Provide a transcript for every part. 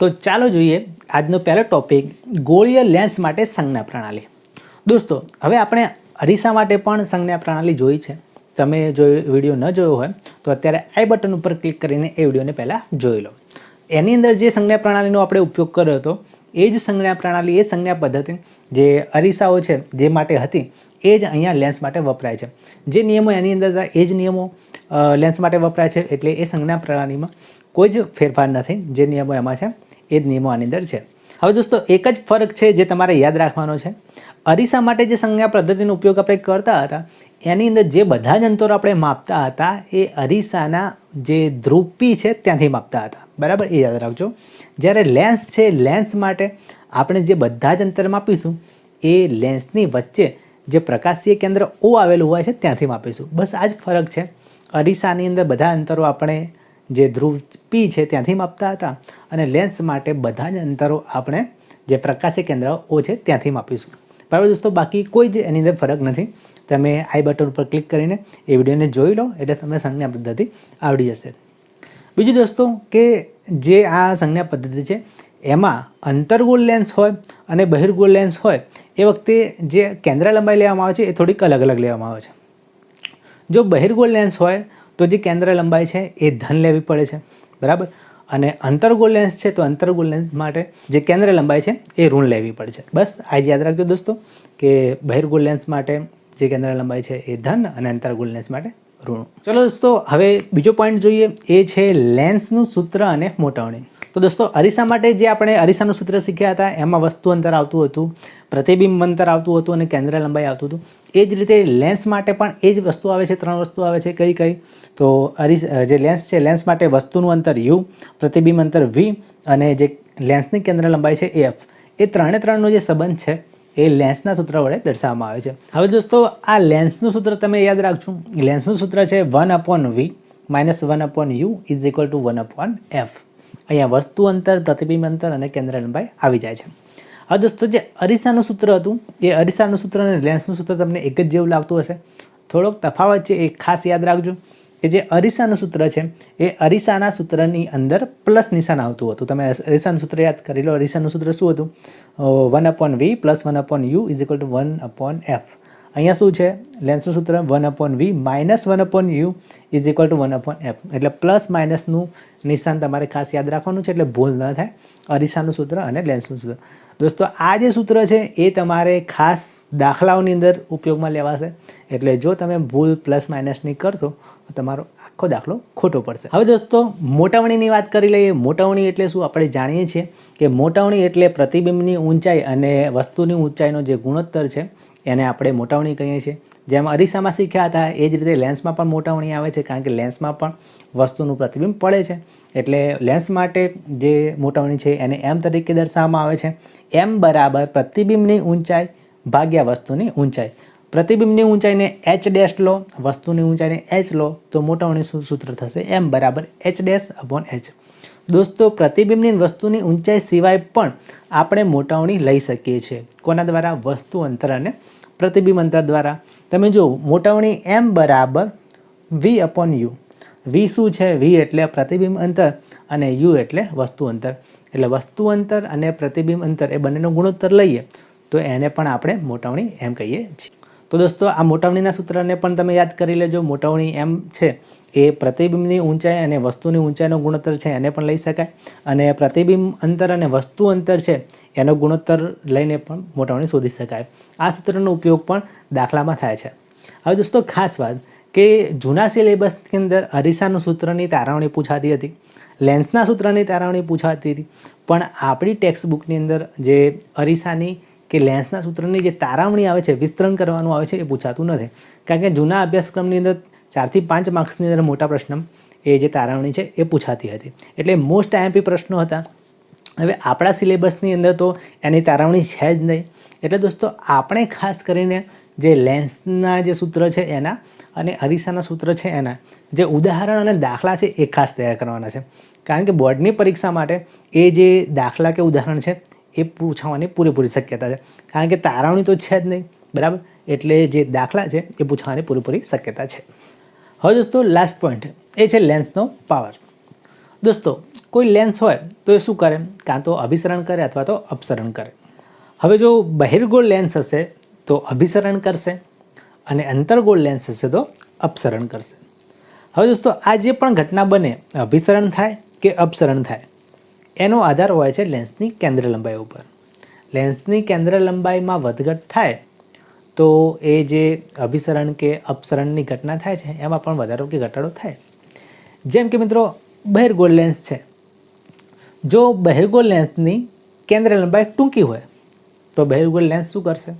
તો ચાલો જોઈએ આજનો પહેલો ટોપિક ગોળીય લેન્સ માટે સંજ્ઞા પ્રણાલી. દોસ્તો, હવે આપણે અરીસા માટે પણ સંજ્ઞા પ્રણાલી જોઈ છે. તમે જો વીડિયો ન જોયો હોય, તો અત્યારે આઈ બટન ઉપર ક્લિક કરીને એ વિડીયોને પહેલાં જોઈ લો. એની અંદર જે સંજ્ઞા પ્રણાલીનો આપણે ઉપયોગ કર્યો હતો, એ જ સંજ્ઞા પ્રણાલી, એ સંજ્ઞા પદ્ધતિ જે અરીસાઓ છે, જે માટે હતી, એ જ અહીંયા લેન્સ માટે વપરાય છે. જે નિયમો એની અંદર એ જ નિયમો લેન્સ માટે વપરાય છે. એટલે એ સંજ્ઞા પ્રણાલીમાં કોઈ જ ફેરફાર નથી જે નિયમો એમાં છે એ જ નિયમો આની અંદર છે. હવે દોસ્તો, એક જ ફરક છે જે તમારે યાદ રાખવાનો છે. અરીસા માટે જે સંજ્ઞા પદ્ધતિનો ઉપયોગ આપણે કરતા હતા, એની અંદર જે બધા જ અંતરો આપણે માપતા હતા, એ અરીસાના જે ધ્રુપી છે ત્યાંથી માપતા હતા. બરાબર? એ યાદ રાખજો. જ્યારે લેન્સ છે લેન્સ માટે આપણે જે બધા જ અંતર માપીશું, એ લેન્સની વચ્ચે જે પ્રકાશીય કેન્દ્ર ઓ આવેલું હોય છે ત્યાંથી માપીશું. બસ આ જ ફરક છે. અરીસાની અંદર બધા અંતરો આપણે જે ધ્રુવ પી છે ત્યાંથી માપતા હતા અને લેન્સ માટે બધા જ અંતરો આપણે જે પ્રકાશી કેન્દ્ર ઓ છે ત્યાંથી માપીશું બરાબર દોસ્તો બાકી કોઈ જ એની અંદર ફરક નથી. તમે આઈ બટન ઉપર ક્લિક કરીને એ વિડીયોને જોઈ લો એટલે તમને સંજ્ઞા પદ્ધતિ આવડી જશે. બીજું દોસ્તો કે જે આ સંજ્ઞા પદ્ધતિ છે, એમાં અંતર્ગોળ લેન્સ હોય અને બહિર્ગોળ લેન્સ હોય, એ વખતે જે કેન્દ્ર લંબાઈ લેવામાં આવે છે એ થોડીક અલગ અલગ લેવામાં આવે છે. જો બહિર્ગોળ લેન્સ હોય તો જે કેન્દ્ર લંબાઈ છે એ ધન લેવી પડે છે. બરાબર? અને અંતર્ગોળ લેન્સ છે તો અંતર્ગોળ લેન્સ માટે જે કેન્દ્ર લંબાઈ છે એ ઋણ લેવી પડે છે. બસ, આ યાદ રાખજો દોસ્તો, કે બહિર્ગોળ લેન્સ માટે જે કેન્દ્ર લંબાઈ છે એ ધન અને અંતર્ગોળ લેન્સ માટે ઋણ. ચલો દોસ્તો, હવે બીજો પોઈન્ટ જોઈએ, એ છે લેન્સનું સૂત્ર અને મોટાવણી. તો દોસ્તો, અરીસા માટે જે આપણે અરીસાનું સૂત્ર શીખ્યા હતા, એમાં વસ્તુ અંતર આવતું હતું. પ્રતિબિંબ અંતર આવતું હતું અને કેન્દ્ર લંબાઈ આવતું હતું. એ જ રીતે લેન્સ માટે પણ એ જ વસ્તુ આવે છે, ત્રણ વસ્તુ આવે છે, કઈ કઈ. તો અરીસ જે લેન્સ છે લેન્સ માટે વસ્તુનું અંતર યુ પ્રતિબિંબ અંતર વી અને જે લેન્સની કેન્દ્ર લંબાઈ છે એફ એ ત્રણે ત્રણનો જે સંબંધ છે, એ લેન્સના સૂત્ર વડે દર્શાવવામાં આવે છે. હવે દોસ્તો, આ લેન્સનું સૂત્ર તમે યાદ રાખજો. લેન્સનું સૂત્ર છે one upon v minus one upon u is equal to one upon f અહીંયા વસ્તુ અંતર, પ્રતિબિંબ અંતર અને કેન્દ્ર લંબાઈ આવી જાય છે. હવે દોસ્તો જે અરીસાનું સૂત્ર હતું, એ અરીસાનું સૂત્ર અને લેન્સનું સૂત્ર તમને એક જ જેવું લાગતું હશે. થોડોક તફાવત છે, એ ખાસ યાદ રાખજો. કે જે અરીસાનું સૂત્ર છે, એ અરીસાના સૂત્રની અંદર પ્લસ નિશાન આવતું હતું. તમે અરીસાનું સૂત્ર યાદ કરી લો. અરીસાનું સૂત્ર શું હતું? One upon v plus one upon u is equal to one upon f અહીંયા શું છે? લેન્સનું સૂત્ર one upon v minus one upon u is equal to one upon f એટલે પ્લસ માઇનસનું નિશાન તમારે ખાસ યાદ રાખવાનું છે, એટલે ભૂલ ન થાય. અરીસાનું સૂત્ર અને લેન્સનું સૂત્ર. દોસ્તો, આ જે સૂત્ર છે, એ તમારે ખાસ દાખલાઓની અંદર ઉપયોગમાં લેવાશે. એટલે જો તમે ભૂલ પ્લસ માઇનસની કરશો, તો તમારો આખો દાખલો ખોટો પડશે. હવે દોસ્તો, મોટવણીની વાત કરી લઈએ. મોટવણી એટલે શું? આપણે જાણીએ છીએ કે મોટવણી એટલે પ્રતિબિંબની ઊંચાઈ અને વસ્તુની ઊંચાઈનો જે ગુણોત્તર છે, એને આપણે મોટાવણી કહીએ છીએ. જેમ અરીસામાં શીખ્યા હતા, એ જ રીતે લેન્સમાં પણ મોટાવણી આવે છે, કારણ કે લેન્સમાં પણ વસ્તુનું પ્રતિબિંબ પડે છે. એટલે લેન્સ માટે જે મોટાવણી છે, એને એમ તરીકે દર્શાવવામાં આવે છે, એમ બરાબર પ્રતિબિંબની ઊંચાઈ ભાગ્યા વસ્તુની ઊંચાઈ. પ્રતિબિંબની ઊંચાઈને એચ ડેશ લો, વસ્તુની ઊંચાઈને એચ લો, તો મોટાવણી સૂત્ર થશે એમ બરાબર એચ ડેશ અપોન એચ. દોસ્તો, પ્રતિબિંબની વસ્તુની ઊંચાઈ સિવાય પણ આપણે મોટાવણી લઈ શકીએ છીએ. કોના દ્વારા? વસ્તુ અંતર અને પ્રતિબિંબ અંતર દ્વારા. તમે જો મોટવણી એમ બરાબર વી અપોન યુ. વી શું છે? વી એટલે પ્રતિબિંબ અંતર અને યુ એટલે વસ્તુ અંતર. એટલે વસ્તુ અંતર અને પ્રતિબિંબ અંતર એ બંનેનો ગુણોત્તર લઈએ તો એને પણ આપણે મોટવણી એમ કહીએ છીએ. તો દોસ્તો, આ મોટવણીના સૂત્રને પણ તમે યાદ કરી લેજો. મોટવણી એમ છે, એ પ્રતિબિંબની ઊંચાઈ અને વસ્તુની ઊંચાઈનો ગુણોત્તર છે, એને પણ લઈ શકાય. અને પ્રતિબિંબ અંતર અને વસ્તુ અંતર છે, એનો ગુણોત્તર લઈને પણ મોટવણી શોધી શકાય. આ સૂત્રનો ઉપયોગ પણ દાખલામાં થાય છે. હવે દોસ્તો, ખાસ વાત કે જૂના સિલેબસની અંદર અરીસાનું સૂત્રની તારવણી પૂછાતી હતી, લેન્સના સૂત્રની તારવણી પૂછાતી હતી, પણ આપણી ટેક્સ્ટ બુકની અંદર જે અરીસાની કે લેન્સના સૂત્રની જે તારવણી આવે છે, વિસ્તરણ કરવાનું આવે છે એ પૂછાતું નથી. કારણ કે જૂના અભ્યાસક્રમની અંદર ચારથી પાંચ માર્ક્સની અંદર મોટા પ્રશ્ન એ જે તારવણી છે એ પૂછાતી હતી. એટલે મોસ્ટ આઈએમપી પ્રશ્નો હતા. હવે આપણા સિલેબસની અંદર તો એની તારવણી છે જ નહીં. એટલે દોસ્તો, આપણે ખાસ કરીને જે લેન્સના જે સૂત્ર છે એના અને અરીસાના સૂત્ર છે એના, જે ઉદાહરણ અને દાખલા છે એ ખાસ તૈયાર કરવાના છે. કારણ કે બોર્ડની પરીક્ષા માટે એ જે દાખલા કે ઉદાહરણ છે એ પૂછવાની પૂરેપૂરી શક્યતા છે. કારણ કે તારવણી તો છે જ નહીં, બરાબર? એટલે જે દાખલા છે, એ પૂછવાની પૂરેપૂરી શક્યતા છે. હવે દોસ્તો લાસ્ટ પોઈન્ટ એ છે લેન્સનો પાવર દોસ્તો, કોઈ લેન્સ હોય તો એ શું કરે? કાં તો અભિસરણ કરે અથવા તો અપસરણ કરે. હવે જો બહિર્ગોળ લેન્સ હશે તો અભિસરણ કરશે અને અંતર્ગોળ લેન્સ હશે તો અપસરણ કરશે. હવે દોસ્તો, આ જે પણ ઘટના બને, અભિસરણ થાય કે અપસરણ થાય એનો આધાર હોય છે લેન્સની કેન્દ્ર લંબાઈ ઉપર. લેન્સની કેન્દ્ર લંબાઈમાં વધઘટ થાય તો એ જે અભિસરણ કે અપસરણની ઘટના થાય છે, એમાં પણ વધારો કે ઘટાડો થાય. જેમ કે મિત્રો, બહિર્ગોળ લેન્સ છે. જો બહિર્ગોળ લેન્સની કેન્દ્ર લંબાઈ ટૂંકી હોય, તો બહિર્ગોળ લેન્સ શું કરશે?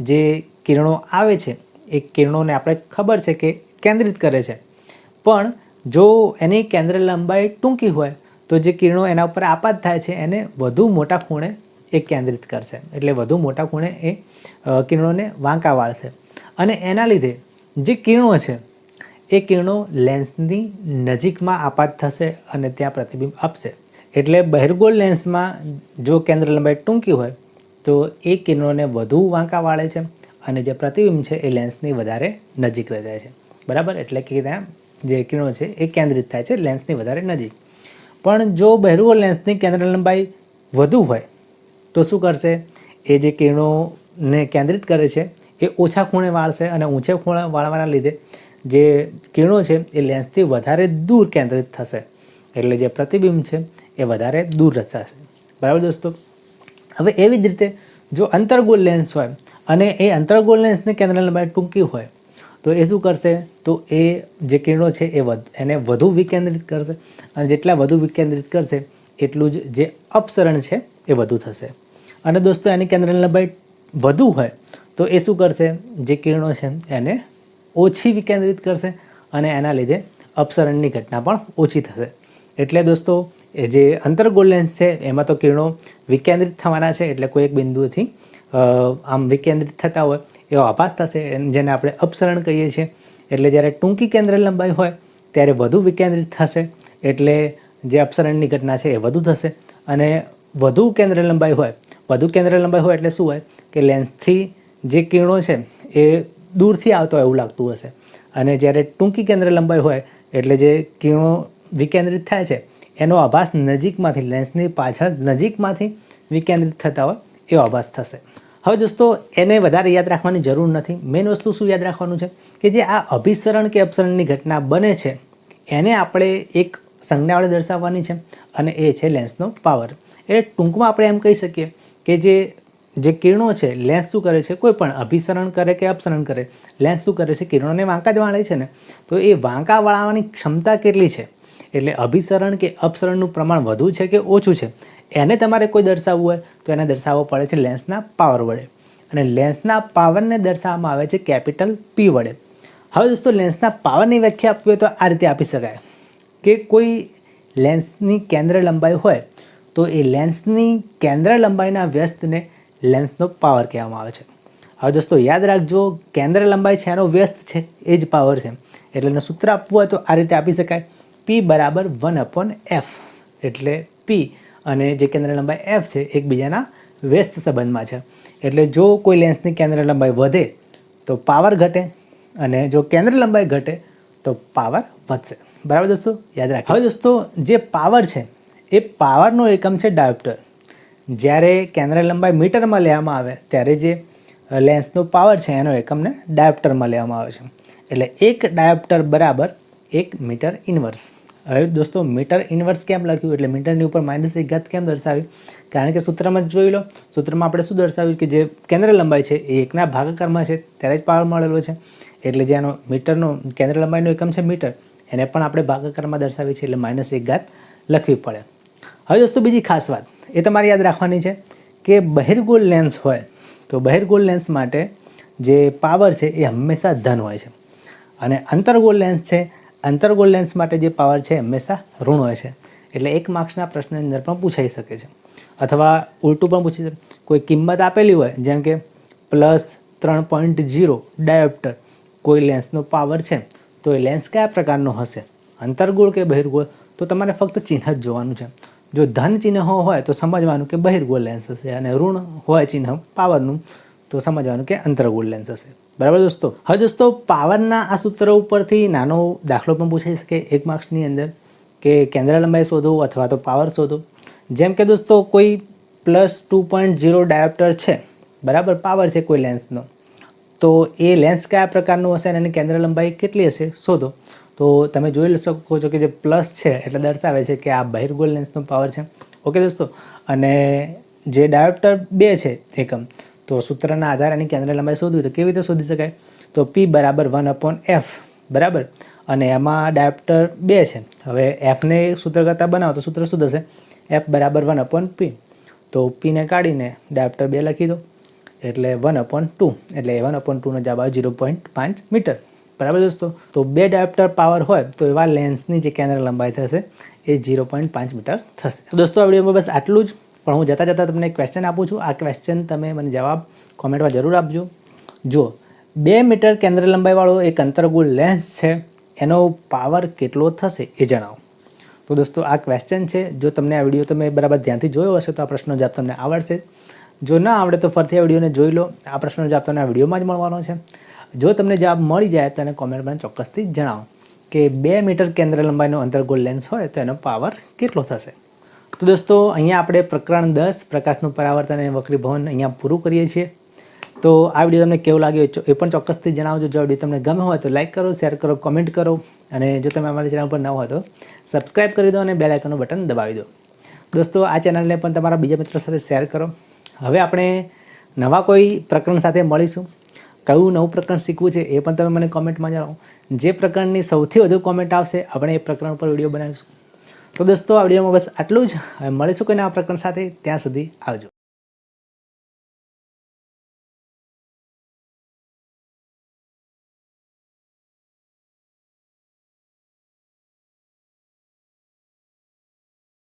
જે કિરણો આવે છે, એ કિરણોને આપણે ખબર છે કે કેન્દ્રિત કરે છે. પણ જો એની કેન્દ્ર લંબાઈ ટૂંકી હોય તો જે કિરણો એના ઉપર આપાત થાય છે, એને વધુ મોટા ખૂણે એ કેન્દ્રિત કરશે. એટલે વધુ મોટા ખૂણે એ કિરણોને વાંકા વાળશે. અને એના લીધે જે કિરણો છે, એ કિરણો લેન્સની નજીકમાં આપાત થશે અને ત્યાં પ્રતિબિંબ આપશે. એટલે બહિર્ગોળ લેન્સમાં જો કેન્દ્ર લંબાઈ ટૂંકી હોય, તો એ કિરણોને વધુ વાંકા વાળે છે અને જે પ્રતિબિંબ છે, એ લેન્સની વધારે નજીક રચાય છે. બરાબર? એટલે કે ત્યાં જે કિરણો છે, એ કેન્દ્રિત થાય છે, લેન્સની વધારે નજીક. પણ જો બહેરુઓ લેન્સની કેન્દ્ર લંબાઈ વધુ હોય, તો શું કરશે? એ જે કિરણોને કેન્દ્રિત કરે છે, એ ઓછા ખૂણે વાળશે અને ઊંચે ખૂણે વાળવાના લીધે જે કિરણો છે, એ લેન્સથી વધારે દૂર કેન્દ્રિત થશે. એટલે જે પ્રતિબિંબ છે, એ વધારે દૂર રચાશે. બરાબર દોસ્તો? હવે એવી જ રીતે જો અંતર્ગોળ લેન્સ હોય અને એ અંતર્ગોળ લેન્સની કેન્દ્ર લંબાઈ ટૂંકી હોય તો એ શું કરશે? તો એ જે કિરણો છે એ વધ એને વધુ વિકેન્દ્રિત કરશે અને જેટલા વધુ વિકેન્દ્રિત કરશે એટલું જ જે અપસરણ છે એ વધુ થશે. અને દોસ્તો એની કેન્દ્ર લંબાઈ વધુ હોય તો એ શું કરશે? જે કિરણો છે એને ઓછી વિકેન્દ્રિત કરશે અને એના લીધે અપસરણની ઘટના પણ ઓછી થશે. એટલે દોસ્તો એ જે અંતર્ગોળ લેન્સ છે એમાં તો કિરણો વિકેન્દ્રિત થવાના છે એટલે કોઈ એક બિંદુથી અ, આમ વિકેન્દ્રિત થતા હોય એવો આભાસ થશે જેને આપણે અપસરણ કહીએ છીએ. એટલે જ્યારે ટૂંકી કેન્દ્ર લંબાઈ હોય ત્યારે વધુ વિકેન્દ્રિત થશે. એટલે જે અપસરણની ઘટના છે એ વધુ થશે. અને વધુ કેન્દ્ર લંબાઈ હોય, વધુ કેન્દ્ર લંબાઈ હોય એટલે શું હોય કે લેન્સથી જે કિરણો છે એ દૂરથી આવતો એવું લાગતું હશે. અને જ્યારે ટૂંકી કેન્દ્ર લંબાઈ હોય એટલે જે કિરણો વિકેન્દ્રિત થાય છે, એનો આભાસ નજીકમાંથી લેન્સની પાછળ નજીકમાંથી વિકેન્દ્રિત થતા હોય એવો આભાસ થશે. હવે દોસ્તો, એને વધારે યાદ રાખવાની જરૂર નથી. મેઇન વસ્તુ શું યાદ રાખવાનું છે? કે જે આ અભિસરણ કે અપસરણની ઘટના બને છે, એને આપણે એક સંજ્ઞા દર્શાવવાની છે અને એ છે લેન્સનો પાવર એટલે ટૂંકમાં આપણે એમ કહી શકીએ કે જે જે કિરણો છે લેન્સ શું કરે છે? કોઈ પણ અભિસરણ કરે કે અપસરણ કરે લેન્સ શું કરે છે? કિરણોને વાંકા જ વાળે છે ને? તો એ વાંકા વાળવાની ક્ષમતા કેટલી છે? એટલે અભિસરણ કે અપસરણનું પ્રમાણ વધુ છે કે ઓછું છે? એને તમારે કોઈ દર્શાવવું હોય તો એને દર્શાવવો પડે છે લેન્સના પાવર વડે. અને લેન્સના પાવરને દર્શાવવામાં આવે છે કેપિટલ પી વડે. હવે દોસ્તો, લેન્સના પાવરની વ્યાખ્યા આપવી હોય તો આ રીતે આપી શકાય. કે કોઈ લેન્સની કેન્દ્ર લંબાઈ હોય તો એ લેન્સની કેન્દ્ર લંબાઈના વ્યસ્તને લેન્સનો પાવર કહેવામાં આવે છે. હવે દોસ્તો, યાદ રાખજો, કેન્દ્ર લંબાઈ છે, એનો વ્યસ્ત છે, એ જ પાવર છે. એટલે એનું સૂત્ર આપવું હોય તો આ રીતે આપી શકાય. પી બરાબર વન અપોન એફ એટલે પી અને જે કેન્દ્ર લંબાઈ એફ છે, એકબીજાના વ્યસ્ત સંબંધમાં છે. એટલે જો કોઈ લેન્સની કેન્દ્ર લંબાઈ વધે, તો પાવર ઘટે અને જો કેન્દ્ર લંબાઈ ઘટે, તો પાવર વધશે. બરાબર દોસ્તો? યાદ રાખો હવે દોસ્તો, જે પાવર છે, એ પાવરનો એકમ છે ડાયોપ્ટર જ્યારે કેન્દ્ર લંબાઈ મીટરમાં લેવામાં આવે, ત્યારે જે લેન્સનો પાવર છે, એનો એકમને ડાયોપ્ટરમાં લેવામાં આવે છે. એટલે એક ડાયોપ્ટર બરાબર એક મીટર ઇન્વર્સ હવે દોસ્તો મીટર ઇન્વર્સ કેમ લખ્યું? એટલે મીટરની ઉપર માઇનસ એક ઘાત કેમ દર્શાવ્યું? કારણ કે સૂત્રમાં જોઈ લો, સૂત્રમાં આપણે શું દર્શાવ્યું કે જે કેન્દ્ર લંબાઈ છે, એ એકના ભાગાકારમાં છે, ત્યારે જ પાવર મળેલો છે. એટલે જેનો મીટરનો કેન્દ્ર લંબાઈનો એકમ છે મીટર એને પણ આપણે ભાગાકારમાં દર્શાવી છે એટલે માઇનસ એક ઘાત લખવી પડે. હવે દોસ્તો, બીજી ખાસ વાત. એ તમારે યાદ રાખવાની છે કે બહિર્ગોળ લેન્સ હોય, તો બહિર્ગોળ લેન્સ માટે જે પાવર છે, એ હંમેશા ધન હોય છે. અને અંતર્ગોળ લેન્સ છે અંતર્ગોળ લેન્સ માટે જે પાવર છે હંમેશા ઋણ હોય છે. એટલે એક માર્ક્સના પ્રશ્નની અંદર પણ પૂછાઈ શકે છે. અથવા ઉલટું પણ પૂછી શકે કોઈ કિંમત આપેલી હોય, જેમ કે પ્લસ ત્રણ પોઈન્ટ જીરો ડાયોપ્ટર કોઈ લેન્સનો પાવર છે, તો એ લેન્સ કયા પ્રકારનો હશે? અંતર્ગોળ કે બહિર્ગોળ? તો તમારે ફક્ત ચિહ્ન જ જોવાનું છે. જો ધન ચિહ્ન હોય તો સમજવાનું કે બહિર્ગોળ લેન્સ હશે અને ઋણ હોય ચિહ્ન પાવરનું તો સમજવાનું કે અંતર્ગોળ લેન્સ હશે. બરાબર દોસ્તો? હવે દોસ્તો, પાવરના આ સૂત્ર ઉપરથી નાનો દાખલો પણ પૂછાઈ શકે એક માર્ક્સની અંદર કે કેન્દ્ર લંબાઈ શોધો અથવા તો પાવર શોધો. જેમ કે દોસ્તો, કોઈ plus two point zero dioptre છે, બરાબર? પાવર છે કોઈ લેન્સનો તો એ લેન્સ કયા પ્રકારનું હશે અને એની કેન્દ્ર લંબાઈ કેટલી હશે? શોધો. તો તમે જોઈ શકો છો કે જે પ્લસ છે, એટલે દર્શાવે છે કે આ બહિર્ગોળ લેન્સનો પાવર છે. ઓકે દોસ્તો? અને જે ડાયોપ્ટર બે છે એકમ તો સૂત્રના આધારે એની કેન્દ્ર લંબાઈ શોધવી તો કેવી રીતે શોધી શકાય? તો પી બરાબર વન અપોન એફ બરાબર? અને એમાં ડાયપ્ટર બે છે. હવે એફને સૂત્ર કરતાં બનાવો તો સૂત્ર શું થશે? એફ બરાબર વન અપોન પી તો પીને કાઢીને ડાયપ્ટર બે લખી દો. એટલે વન અપોન ટુ એટલે વન અપોન ટુનો જવાબ આવે ઝીરો પોઈન્ટ પાંચ મીટર. બરાબર દોસ્તો? તો બે ડાયપ્ટર પાવર હોય તો એવા લેન્સની જે કેન્દ્ર લંબાઈ થશે, એ ઝીરો પોઈન્ટ પાંચ મીટર થશે. દોસ્તો, આ વિડીયોમાં બસ આટલું જ. પણ હું જતાં જતાં તમને ક્વેશ્ચન આપું છું. આ ક્વેશ્ચન તમે મને જવાબ કોમેન્ટમાં જરૂર આપજો. જુઓ, બે મીટર કેન્દ્ર લંબાઈવાળો એક અંતરગુળ લેન્સ છે. એનો પાવર કેટલો થશે એ જણાવો. તો દોસ્તો, આ ક્વેશ્ચન છે. જો તમને આ વીડિયો તમે બરાબર ધ્યાનથી જોયો હશે તો આ પ્રશ્નનો જવાબ તમને આવડશે. જો ના આવડે તો ફરીથી આ વિડીયોને જોઈ લો. આ પ્રશ્નનો જવાબ તમને આ વિડીયોમાં જ મળવાનો છે. જો તમને જવાબ મળી જાય તો એને કોમેન્ટમાં ચોક્કસથી જણાવો કે બે મીટર કેન્દ્ર લંબાઈનો અંતરગોળ લેન્સ હોય તો એનો પાવર કેટલો થશે? તો દોસ્તો, અહીંયા આપણે પ્રકરણ દસ, પ્રકાશનું પરાવર્તન અને વક્રીભવન અહીંયા પૂરું કરીએ છીએ. તો આ વીડિયો તમને કેવો લાગ્યો એ પણ ચોક્કસથી જણાવજો. જો વીડિયો તમને ગમે હોય તો લાઇક કરો, શેર કરો, કોમેન્ટ કરો, અને જો તમે અમારી ચેનલ પર ન હોય તો સબસ્ક્રાઇબ કરી દો અને બેલ આઇકનનું બટન દબાવી દો. દોસ્તો, આ ચેનલને પણ તમારા બીજા મિત્રો સાથે શેર કરો. હવે આપણે નવા કોઈ પ્રકરણ સાથે મળીશું. કયું નવું પ્રકરણ શીખવું છે એ પણ તમે મને કોમેન્ટમાં જણાવો. જે પ્રકરણની સૌથી વધુ કોમેન્ટ આવશે, આપણે એ પ્રકરણ પર વીડિયો બનાવીશું. તો દોસ્તો, આ વિડીયોમાં બસ આટલું જ. હવે મળીશું કોઈને આ પ્રકરણ સાથે. ત્યાં સુધી આવજો.